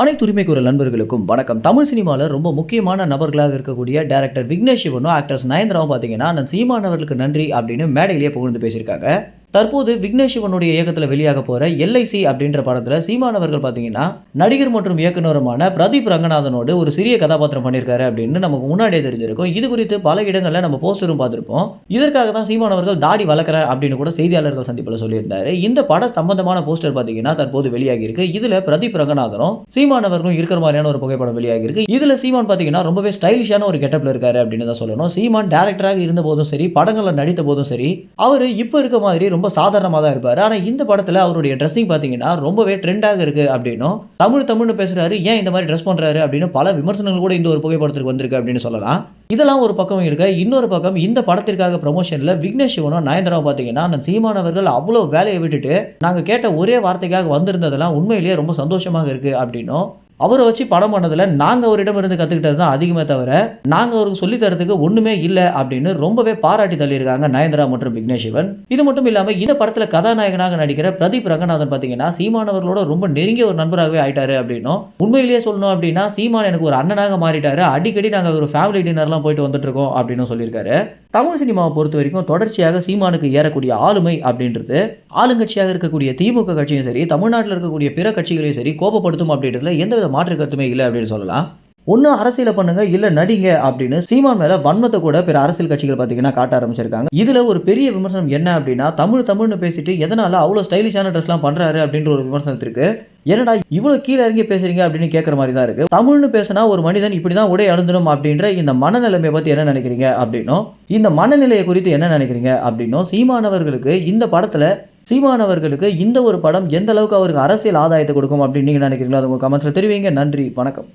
அனைத்து உரிமைக்குற நண்பர்களுக்கும் வணக்கம். தமிழ் சினிமாவில் ரொம்ப முக்கியமான நபர்களாக இருக்கக்கூடிய டேரக்டர் விக்னேஷ் சிவனும் ஆக்டர்ஸ் நயன்தராவும் பார்த்தீங்கன்னா நான் சீமானவர்களுக்கு நன்றி அப்படின்னு மேடையிலேயே புகழ்ந்து பேசியிருக்காங்க. தற்போது விக்னேஷ் சிவனுடைய இயக்கத்தில் வெளியாக போகிற எல்ஐசி அப்படின்ற படத்தில் சீமானவர்கள் பார்த்தீங்கன்னா நடிகர் மற்றும் இயக்குனருமான பிரதீப் ரங்கநாதனோடு ஒரு சிறிய கதாபாத்திரம் பண்ணியிருக்காரு அப்படின்னு நமக்கு முன்னாடியே தெரிஞ்சிருக்கும். இது குறித்து பல இடங்களில் நம்ம போஸ்டரும் பார்த்துருப்போம். இதற்காக தான் சீமானவர்கள் தாடி வளர்க்குற அப்படின்னு கூட செய்தியாளர்கள் சந்திப்பில் சொல்லியிருந்தார். இந்த பட சம்பந்தமான போஸ்டர் பார்த்தீங்கன்னா தற்போது வெளியாகி இருக்கு இதில் பிரதீப் ரங்கநாதனும் சீமானவர்களும் இருக்கிற மாதிரியான ஒரு புகைப்படம் வெளியாகி இருக்கு இதில் சீமான் பார்த்தீங்கன்னா ரொம்பவே ஸ்டைலிஷான ஒரு கெட்டப்பில் இருக்காரு அப்படின்னு தான் சொல்லணும். சீமான் டேரக்டராக இருந்த போதும் சரி படங்களில் நடித்த போதும் சரி அவர் இப்போ இருக்க மாதிரி ரொம்ப ரொம்ப சாதாரணமாக தான் இருப்பார். ஆனால் இந்த படத்தில் அவருடைய ட்ரெஸ்ஸிங் பார்த்தீங்கன்னா ரொம்பவே ட்ரெண்டாக இருக்குது அப்படின்னும் தமிழ் தமிழ்னு பேசுகிறாரு ஏன் இந்த மாதிரி ட்ரெஸ் பண்ணுறாரு அப்படின்னு பல விமர்சனங்கள் கூட இந்த ஒரு புகைப்படத்திற்கு வந்திருக்கு அப்படின்னு சொல்லலாம். இதெல்லாம் ஒரு பக்கம் இருக்க. இன்னொரு பக்கம் இந்த படத்திற்காக ப்ரமோஷனில் விக்னேஷ் சிவனும் நயன்தராவும் பார்த்தீங்கன்னா அந்த சீமானவர்கள் அவ்வளோ வேலையை விட்டுட்டு நாங்கள் கேட்ட ஒரே வார்த்தைக்காக வந்திருந்ததெல்லாம் உண்மையிலேயே ரொம்ப சந்தோஷமாக இருக்குது அப்படின்னும் அவரை வச்சு படம் பண்ணதில் நாங்கள் அவரிடம் இருந்து கற்றுக்கிட்டது தான் அதிகமே தவிர நாங்கள் அவருக்கு சொல்லித் தரத்துக்கு ஒன்றுமே இல்லை அப்படின்னு ரொம்பவே பாராட்டி தள்ளியிருக்காங்க நயன்தரா மற்றும் விக்னேஷ் சிவன். இது மட்டும் இல்லாமல் இந்த படத்தில் கதாநாயகனாக நடிக்கிற பிரதீப் ரங்கநாதன் பார்த்தீங்கன்னா சீமானவர்களோட ரொம்ப நெருங்கிய ஒரு நண்பராகவே ஆயிட்டாரு அப்படின்னும். உண்மையிலேயே சொல்லணும் அப்படின்னா சீமான் எனக்கு ஒரு அண்ணனாக மாறிட்டாரு. அடிக்கடி நாங்கள் ஒரு ஃபேமிலி டின்னர்லாம் போயிட்டு வந்துட்டு இருக்கோம் அப்படின்னு சொல்லியிருக்காரு. தமிழ் சினிமாவை பொறுத்த வரைக்கும் தொடர்ச்சியாக சீமானுக்கு ஏறக்கூடிய ஆளுமை அப்படின்றது ஆளுங்கட்சியாக இருக்கக்கூடிய திமுக கட்சியும் சரி தமிழ்நாட்டில் இருக்கக்கூடிய பிற கட்சிகளையும் சரி கோபப்படுத்தும் அப்படின்றதுல எந்தவித மாற்று கருத்துமே இல்லை அப்படின்னு சொல்லலாம். ஒன்று அரசியலை பண்ணுங்க இல்லை நடிங்க அப்படின்னு சீமான் மேலே வன்மத்தை கூட பிற அரசியல் கட்சிகள் பார்த்தீங்கன்னா காட்ட ஆரம்பிச்சிருக்காங்க. இதில் ஒரு பெரிய விமர்சனம் என்ன அப்படின்னா தமிழ் தமிழ்னு பேசிட்டு எதனால அவ்வளோ ஸ்டைலிஷான ட்ரெஸ்லாம் பண்ணுறாரு அப்படின்ற ஒரு விமர்சனத்திற்கு என்னடா இவ்வளோ கீழே இறங்கி பேசுறீங்க அப்படின்னு கேட்குற மாதிரி தான் இருக்கு. தமிழ்னு பேசினா ஒரு மனிதன் இப்படி தான் உடை அழுந்தணும் அப்படின்ற இந்த மனநிலைமையை பற்றி என்ன நினைக்கிறீங்க அப்படின்னும் இந்த மனநிலையை குறித்து என்ன நினைக்கிறீங்க அப்படின்னும் சீமானவர்களுக்கு இந்த படத்தில் சீமானவர்களுக்கு இந்த ஒரு படம் எந்த அளவுக்கு அவருக்கு அரசியல் ஆதாயத்தை கொடுக்கும் அப்படின்னு நீங்கள் நினைக்கிறீங்களோ அது உங்கள் கமெண்ட்ஸில் தெரிவிங்க. நன்றி வணக்கம்.